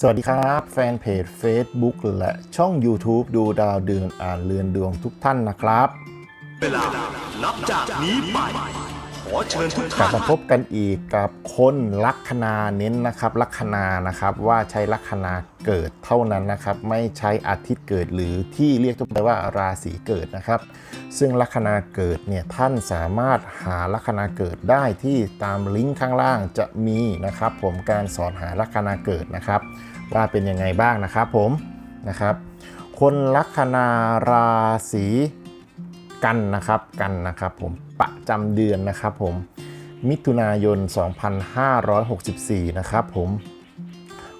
สวัสดีครับ แฟนเพจ Facebook และช่อง YouTube ดูดาวเดือนอ่านเรือนดวงทุกท่านนะครับ เวลานับจากนี้ไป อเชิญทุกกลัท่าน มาพบกันอีกกับคนลัคนาเน้นนะครับ ลัคนานะครับว่าใช้ลัคนาเกิดเท่านั้นนะครับ ไม่ใช้อาทิตย์เกิดหรือที่เรียกทั่วไปว่าราศีเกิดนะครับ ซึ่งลัคนาเกิดเนี่ยท่านสามารถหาลัคนาเกิดได้ที่ตามลิงก์ข้างล่างจะมีนะครับ ผมการสอนหาลัคนาเกิดนะครับ ว่าเป็นยังไงบ้างนะครับผมนะครับ คนลัคนาราศีกันนะครับกันนะครับผม ประจำเดือนนะครับผม มิถุนายน 2564 นะครับผม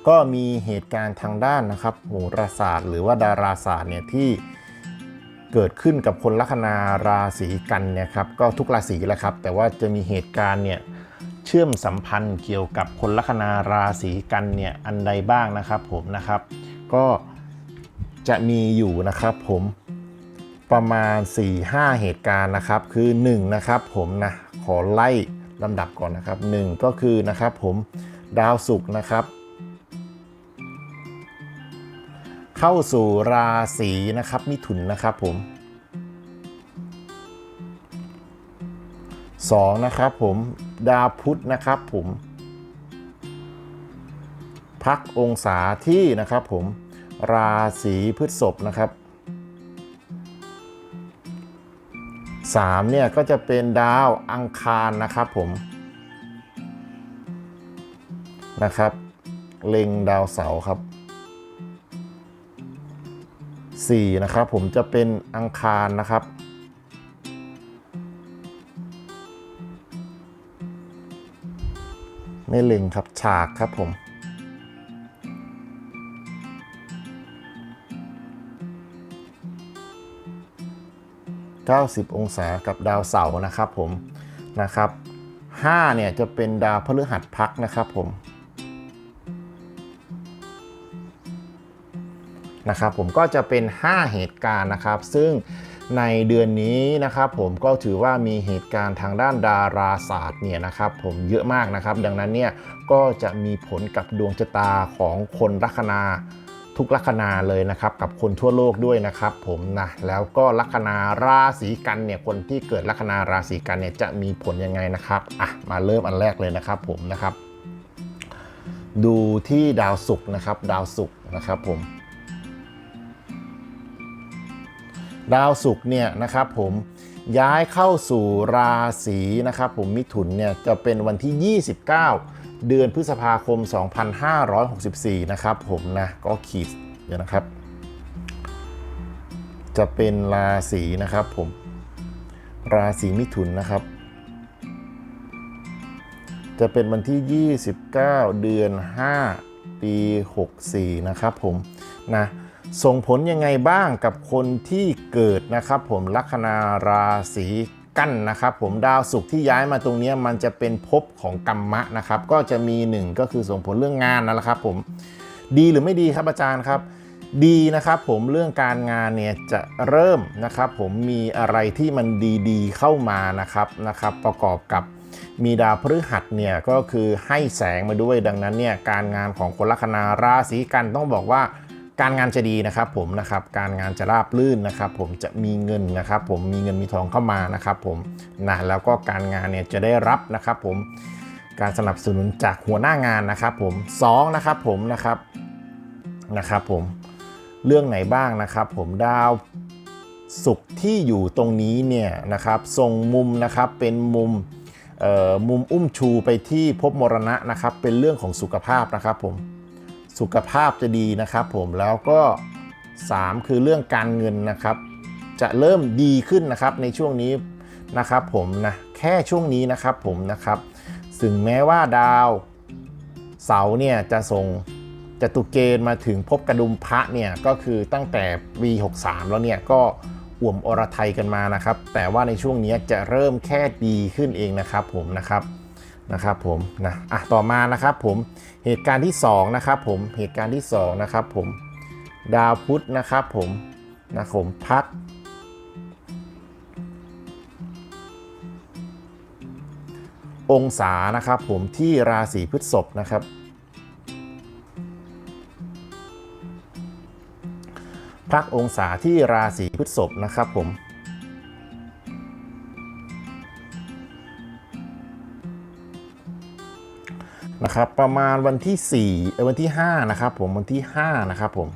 ก็มีเหตุการณ์ทางด้านนะครับโหราศาสตร์ หรือว่าดาราศาสตร์เนี่ยที่เกิดขึ้นกับคนลัคนาราศีกันเนี่ยครับก็ทุกราศีแหละครับ แต่ว่าจะมีเหตุการณ์เนี่ยเชื่อมสัมพันธ์เกี่ยวกับคนลัคนาราศีกันเนี่ยอันใดบ้างนะครับผมนะครับ ก็จะมีอยู่นะครับผม ประมาณ 4-5 เหตุการณ์นะครับ คือ1นะครับผมนะขอไล่ลำดับก่อนนะครับ 1 ก็คือนะครับผมดาวศุกร์นะครับ เข้าสู่ราศีนะครับมิถุนนะครับผม2นะครับผมดาวพุธนะครับผม พักองศาที่นะครับผมราศีพฤษภนะครับ 3เนี่ยก็จะเป็นดาวอังคารนะครับผมนะครับ เล็งดาวเสาร์ครับ4นะครับผมจะเป็นอังคารนะครับ ไม่เล็งครับฉากครับผม 90 องศากับดาวเสาร์นะครับผมนะครับ5เนี่ยจะเป็นดาวพฤหัสพักนะครับผมนะครับผมก็จะเป็น 5 เหตุการณ์นะครับ ซึ่งในเดือนนี้นะครับผมก็ถือว่ามีเหตุการณ์ทางด้านดาราศาสตร์เนี่ยนะครับผมเยอะมากนะครับ ดังนั้นเนี่ยก็จะมีผลกับดวงชะตาของคนลัคนา ทุกลัคนาเลยนะครับกับคนทั่วโลกด้วยนะครับผมนะแล้วก็ลัคนาราศีกันเนี่ยคนที่เกิดลัคนาราศีกันเนี่ยจะมีผลยังไงนะครับอะมาเริ่มอันแรกเลยนะครับผมนะครับ ดูที่ดาวศุกร์นะครับ ดาวศุกร์นะครับผมดาวศุกร์เนี่ยนะครับผมย้ายเข้าสู่ราศีนะครับผมมิถุนเนี่ยจะเป็นวันที่ 29 เดือนพฤษภาคม 2564 นะครับผมนะ ก็ขีดเดี๋ยวนะครับ จะเป็นราศีนะครับผม ราศีมิถุนนะครับ จะเป็นวันที่ 29 เดือน 5 ปี 64 นะครับผมนะส่งผลยังไงบ้างกับคนที่เกิดนะครับผมลัคนาราศี กั้นนะครับผมดาวศุกร์ที่ย้ายมาตรงนี้มันจะเป็นภพของกรรมะนะครับ ก็จะมีหนึ่งก็คือส่งผลเรื่องงานนั่นแหละครับผมดีหรือไม่ดีครับอาจารย์ครับ ดีนะครับผมเรื่องการงานเนี่ยจะเริ่มนะครับผมมีอะไรที่มันดีๆเข้ามานะครับนะครับ ประกอบกับมีดาวพฤหัสเนี่ยก็คือให้แสงมาด้วยดังนั้นเนี่ยการงานของคนลัคนาราศีกันต้องบอกว่า การงานจะดีนะครับผมนะครับการงานจะราบรื่นนะครับ ผมจะมีเงินนะครับ ผมมีเงินมีทองเข้ามานะครับ ผมนะแล้วก็การงานเนี่ยจะได้รับนะครับ ผมการสนับสนุนจากหัวหน้างานนะครับ ผมสองนะครับผมนะครับนะครับ ผมเรื่องไหนบ้างนะครับ ผมดาวศุกร์ที่อยู่ตรงนี้เนี่ยนะครับทรงมุมนะครับเป็นมุมเอ่อมุมอุ้มชูไปที่ภพมรณะนะครับ เป็นเรื่องของสุขภาพนะครับผม สุขภาพจะดีนะครับผมแล้วก็ 3 คือเรื่องการเงินนะครับ จะเริ่มดีขึ้นนะครับในช่วงนี้นะครับผมนะแค่ช่วงนี้นะครับผมนะครับถึงแม้ว่าดาวเสาเนี่ยจะส่งจตุเกณฑ์มาถึงภพกระดุมพระเนี่ยก็คือตั้งแต่ปี63 แล้วเนี่ยก็อ่วมอรไทยกันมานะครับ แต่ว่าในช่วงนี้จะเริ่มแค่ดีขึ้นเองนะครับผมนะครับ นะครับผมนะอะต่อมานะครับผมเหตุการณ์ที่2นะครับผมเหตุการณ์ที่2นะครับผมดาวพุธนะครับผมนะผมพักองศานะครับผมที่ราศีพฤษภนะครับ พักองศาที่ราศีพฤษภนะครับผม นะครับประมาณวันที่4เอ่อวันที่ 5 นะครับผมวันที่ 5 นะครับผม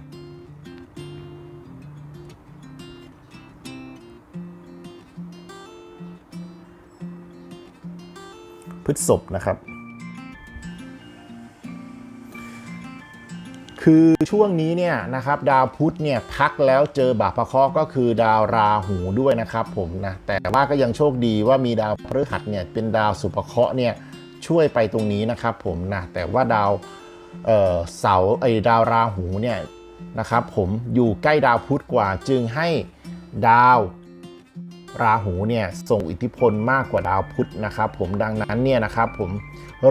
พฤษภนะครับ คือช่วงนี้เนี่ยนะครับดาวพุธเนี่ยพักแล้วเจอบาปพระเคราะห์ก็คือดาวราหูด้วยนะครับผมนะแต่ว่าก็ยังโชคดีว่ามีดาวพฤหัสเนี่ยเป็นดาวสุภเคราะห์เนี่ย ช่วยไปตรงนี้นะครับผมนะแต่ว่าดาวเสาไอดาวราหูเนี่ยนะครับผมอยู่ใกล้ดาวพุธกว่าจึงให้ดาวราหูเนี่ยส่งอิทธิพลมากกว่าดาวพุธนะครับผมดังนั้นเนี่ยนะครับผม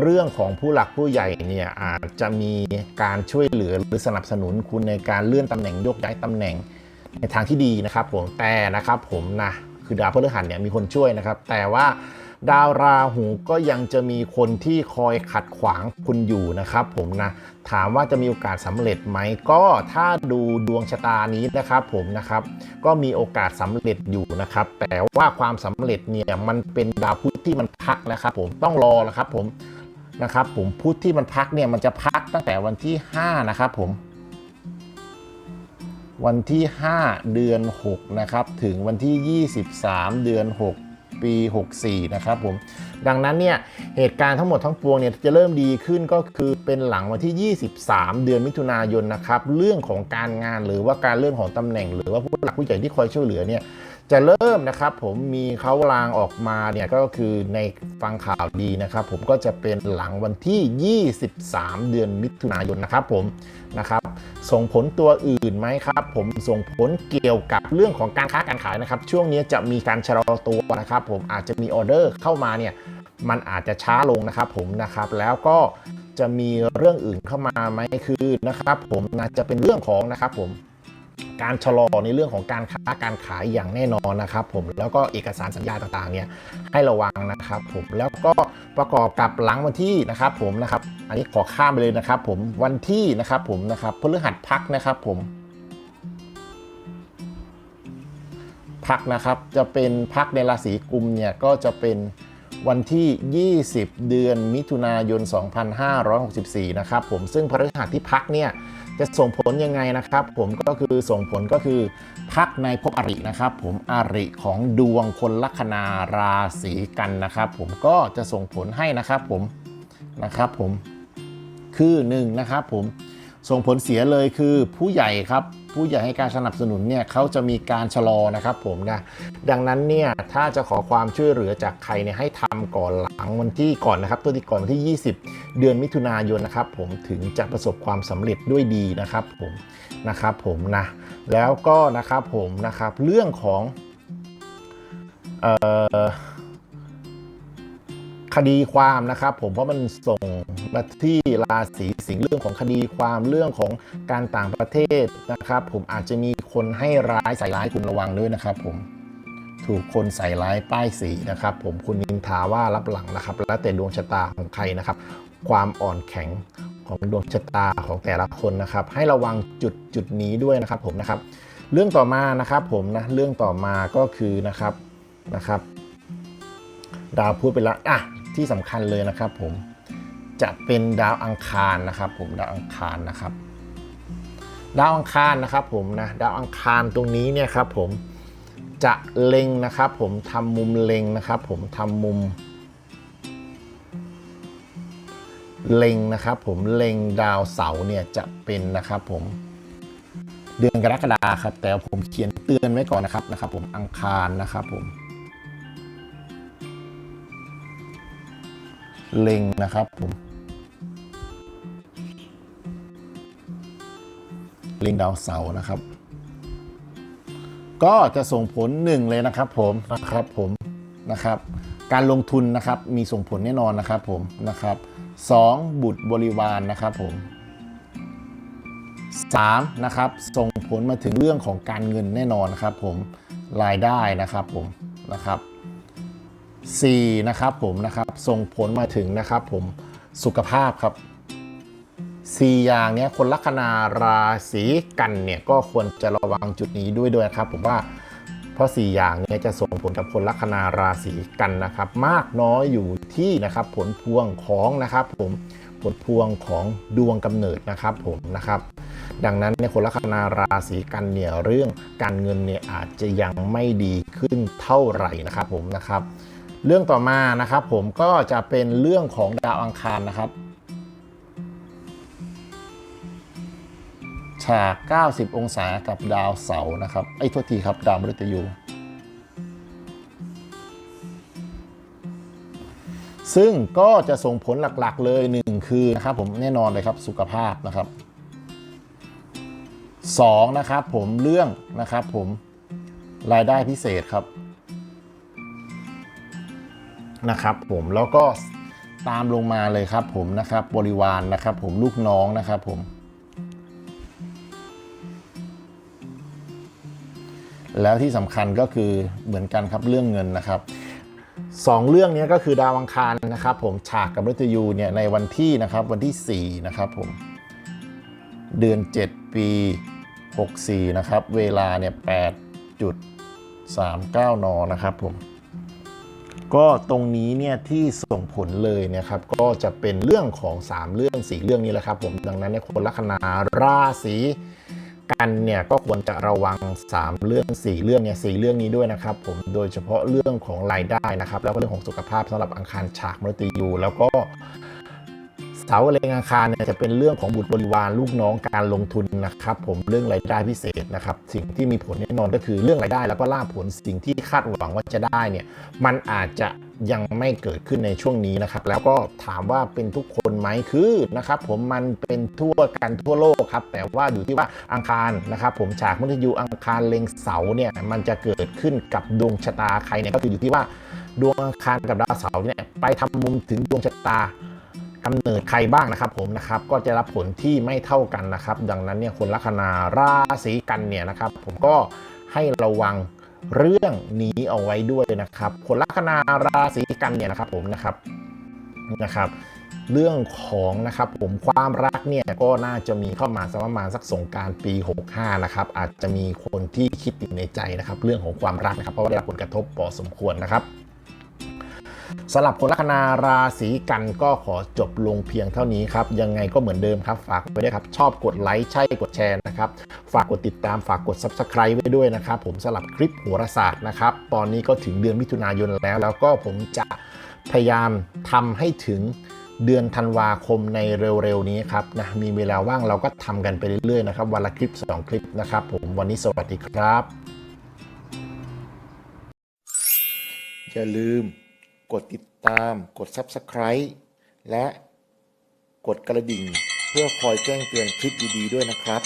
เรื่องของผู้หลักผู้ใหญ่เนี่ยอาจจะมีการช่วยเหลือหรือสนับสนุนคุณในการเลื่อนตำแหน่งยกย้ายตำแหน่งในทางที่ดีนะครับผมแต่นะครับผมนะคือดาวพฤหัสเนี่ยมีคนช่วยนะครับ แต่ว่า ดาวราหูก็ยังจะมีคนที่คอยขัดขวางคุณอยู่นะครับผมนะถามว่าจะมีโอกาสสำเร็จไหมก็ถ้าดูดวงชะตานี้นะครับผมนะครับก็มีโอกาสสำเร็จอยู่นะครับ แต่ว่าความสำเร็จเนี่ยมันเป็นดาวพุธที่มันพักนะครับผมต้องรอแล้วครับผมนะครับผมพุธที่มันพักเนี่ยมันจะพักตั้งแต่วันที่ 5 นะครับผม วันที่ 5 เดือน 6 นะครับ ถึงวันที่ 23 เดือน 6 ปี 64 นะครับผม ดังนั้นเนี่ยเหตุการณ์ทั้งหมดทั้งปวงเนี่ยจะเริ่มดีขึ้นก็คือเป็นหลังวันที่ 23 เดือนมิถุนายนนะครับ เรื่องของการงานหรือว่าการเลื่อนของตำแหน่ง หรือว่าผู้หลักผู้ใหญ่ที่คอยช่วยเหลือเนี่ย จะเริ่มนะครับผมมีเขาลางออกมาเนี่ยก็คือในฟังข่าวดีนะครับ ผมก็จะเป็นหลังวันที่ 23 เดือนมิถุนายนนะครับผมนะครับส่งผลตัวอื่นไหมครับ ผมส่งผลเกี่ยวกับเรื่องของการค้าการขายนะครับ ช่วงนี้จะมีการชะลอตัวนะครับ ผมอาจจะมีออเดอร์เข้ามาเนี่ยมันอาจจะช้าลงนะครับผมนะครับแล้วก็จะมีเรื่องอื่นเข้ามาไหมคือนะครับ ผมนะจะเป็นเรื่องของนะครับผม การชะลอในเรื่องของการค้าการขายอย่างแน่นอนนะครับ ผมแล้วก็เอกสารสัญญาต่างๆเนี่ยให้ระวังนะครับผมแล้วก็ประกอบกับหลังวันที่นะครับผมนะครับอันนี้ขอข้ามไปเลยนะครับ ผมวันที่นะครับผมนะครับพฤหัสพักนะครับผมพักนะครับจะเป็นพักในราศีกุมเนี่ยก็จะเป็นวันที่ 20 เดือนมิถุนายน 2564 นะครับผมซึ่งพฤหัสที่พักเนี่ย จะส่งผลยังไงนะครับผมก็คือส่งผลก็คือพักในภพอรินะครับผมอริของดวงคนลัคนาราศีกันนะครับผมก็จะส่งผลให้นะครับผมนะครับผมคือ1นงนะครับผม ส่งผลเสียเลยคือผู้ใหญ่ครับผู้ใหญ่ให้การสนับสนุนเนี่ยเขาจะมีการชะลอนะครับผมนะดังนั้นเนี่ยถ้าจะขอความช่วยเหลือจากใครเนี่ยให้ทำก่อนหลังวันที่ก่อนนะครับตัวที่ก่อนวันที่ 20 เดือนมิถุนายนนะครับผมถึงจะประสบความสำเร็จด้วยดีนะครับผมนะครับผมนะแล้วก็นะครับผมนะครับเรื่องของเอ่อ คดีความนะครับผมเพราะมันส่งมาที่ราศีสิงห์เรื่องของคดีความเรื่องของการต่างประเทศนะครับ ผมอาจจะมีคนให้ร้ายใส่ร้ายคุณระวังด้วยนะครับ ผมถูกคนใส่ร้ายป้ายสีนะครับ ผมคุณนินทาว่ารับหลังนะครับ แล้วแต่ดวงชะตาของใครนะครับ ความอ่อนแข็งของดวงชะตาของแต่ละคนนะครับ ให้ระวังจุดจุดนี้ด้วยนะครับ ผมนะครับ เรื่องต่อมานะครับผมนะเรื่องต่อมาก็คือนะครับนะครับดาวพูดไปแล้วอะ ที่สำคัญเลยนะครับผมจะเป็นดาวอังคารนะครับ ผมดาวอังคารนะครับ ดาวอังคารนะครับผมนะดาวอังคารตรงนี้เนี่ยครับผมจะเล็งนะครับ ผมทำมุมเล็งนะครับ ผมทำมุมเล็งนะครับ ผมเล็งดาวเสาร์เนี่ยจะเป็นนะครับผมเดือนกรกฎาครับ แต่ผมเขียนเตือนไว้ก่อนนะครับนะครับ ผมอังคารนะครับผม เล็งนะครับผมเล็งดาวเสาร์นะครับ ก็จะส่งผลหนึ่งเลยนะครับผมนะครับผมนะครับ การลงทุนนะครับมีส่งผลแน่นอนนะครับผมนะครับสองบุตรบริวารนะครับผมสามนะครับส่งผลมาถึงเรื่องของการเงินแน่นอนนะครับผมรายได้นะครับผมนะครับ 4นะครับผมนะครับส่งผลมาถึงนะครับผมสุขภาพครับสี่อย่างเนี้ยคนลัคนาราศีกันเนี่ยก็ควรจะระวังจุดนี้ด้วยด้วยครับ ผมว่าเพราะสี่อย่างเนี้ยจะส่งผลกับคนลัคนาราศีกันนะครับ มากน้อยอยู่ที่นะครับผลพวงของนะครับ ผมผลพวงของดวงกำเนิดนะครับผมนะครับ ดังนั้นในคนลัคนาราศีกันเนี่ยเรื่องการเงินเนี่ยอาจจะยังไม่ดีขึ้นเท่าไหร่นะครับผมนะครับ เรื่องต่อมานะครับผมก็จะเป็นเรื่องของดาวอังคารนะครับ ฉาก 90 องศากับดาวเสาร์นะครับ ไอ้ยโทษทีครับ ดาวมฤตยู ซึ่งก็จะส่งผลหลักๆเลยหนึ่งคือนะครับผมแน่นอนเลยครับสุขภาพนะครับสองนะครับผมเรื่องนะครับผมรายได้พิเศษครับ นะครับผมแล้วก็ตามลงมาเลยครับผมนะครับบริวารนะครับผมลูกน้องนะครับผม แล้วที่สำคัญก็คือเหมือนกันครับเรื่องเงินนะครับสองเรื่องนี้ก็คือดาวอังคารนะครับ ผมฉากกับมฤตยูเนี่ยในวันที่นะครับวันที่4นะครับผมเดือน 7 ปี 64 นะครับ เวลาเนี่ย8.39 น นะครับผม ก็ตรงนี้เนี่ยที่ส่งผลเลยนะครับก็จะเป็นเรื่องของ 3 เรื่อง4เรื่องนี้แหละครับผมดังนั้นเนี่ยคนลัคนาราศีกันเนี่ยก็ควรจะระวัง 3 เรื่อง 4 เรื่องเนี่ยสเรื่องนี้ด้วยนะครับผมโดยเฉพาะเรื่องของรายได้นะครับ แล้วก็เรื่องของสุขภาพสำหรับอังคารฉากมฤตยูแล้วก็ เสาร์เลงอังคารเนี่ยจะเป็นเรื่องของบุตรบริวารลูกน้องการลงทุนนะครับ ผมเรื่องรายได้พิเศษนะครับ สิ่งที่มีผลแน่นอนก็คือเรื่องรายได้แล้วก็ลาภผลสิ่งที่คาดหวังว่าจะได้เนี่ยมันอาจจะยังไม่เกิดขึ้นในช่วงนี้นะครับ แล้วก็ถามว่าเป็นทุกคนไหมคือนะครับ ผมมันเป็นทั่วกันทั่วโลกครับ แต่ว่าอยู่ที่ว่าอังคารนะครับ ผมฉากมฤตยูอังคารเล็งเสาเนี่ยมันจะเกิดขึ้นกับดวงชะตาใครเนี่ยก็คืออยู่ที่ว่าดวงอังคารกับดาวเสาร์เนี่ยไปทำมุมถึงดวงชะตา กำเนิดใครบ้างนะครับผมนะครับก็จะรับผลที่ไม่เท่ากันนะครับ ดังนั้นเนี่ยคนลัคนาราศีกันเนี่ยนะครับ ผมก็ให้ระวังเรื่องนี้เอาไว้ด้วยนะครับคนลัคนาราศีกันเนี่ยนะครับผมนะครับนะครับ เรื่องของนะครับผมความรักเนี่ยก็น่าจะมีเข้ามาสักประมาณสักสงการปี 65 นะครับ อาจจะมีคนที่คิดอยู่ในใจนะครับ เรื่องของความรักนะครับ เพราะว่าได้รับผลกระทบพอสมควรนะครับ สำหรับคนลัคนาราศีกันก็ขอจบลงเพียงเท่านี้ครับ ยังไงก็เหมือนเดิมครับ ฝากไว้ด้วยครับ ชอบกดไลค์ใช่กดแชร์นะครับ ฝากกดติดตามฝากกด Subscribe ไว้ด้วยนะครับ ผมสำหรับคลิปโหราศาสตร์นะครับ ตอนนี้ก็ถึงเดือนมิถุนายนแล้ว แล้วก็ผมจะพยายามทำให้ถึงเดือนธันวาคมในเร็วๆนี้ครับนะมีเวลาว่างเราก็ทำกันไปเรื่อยๆนะครับวันละคลิป 2 คลิปนะครับผมวันนี้สวัสดีครับ อย่าลืม กดติดตาม กด Subscribe และกดกระดิ่ง เพื่อคอยแจ้งเตือนคลิปดีๆด้วยนะครับ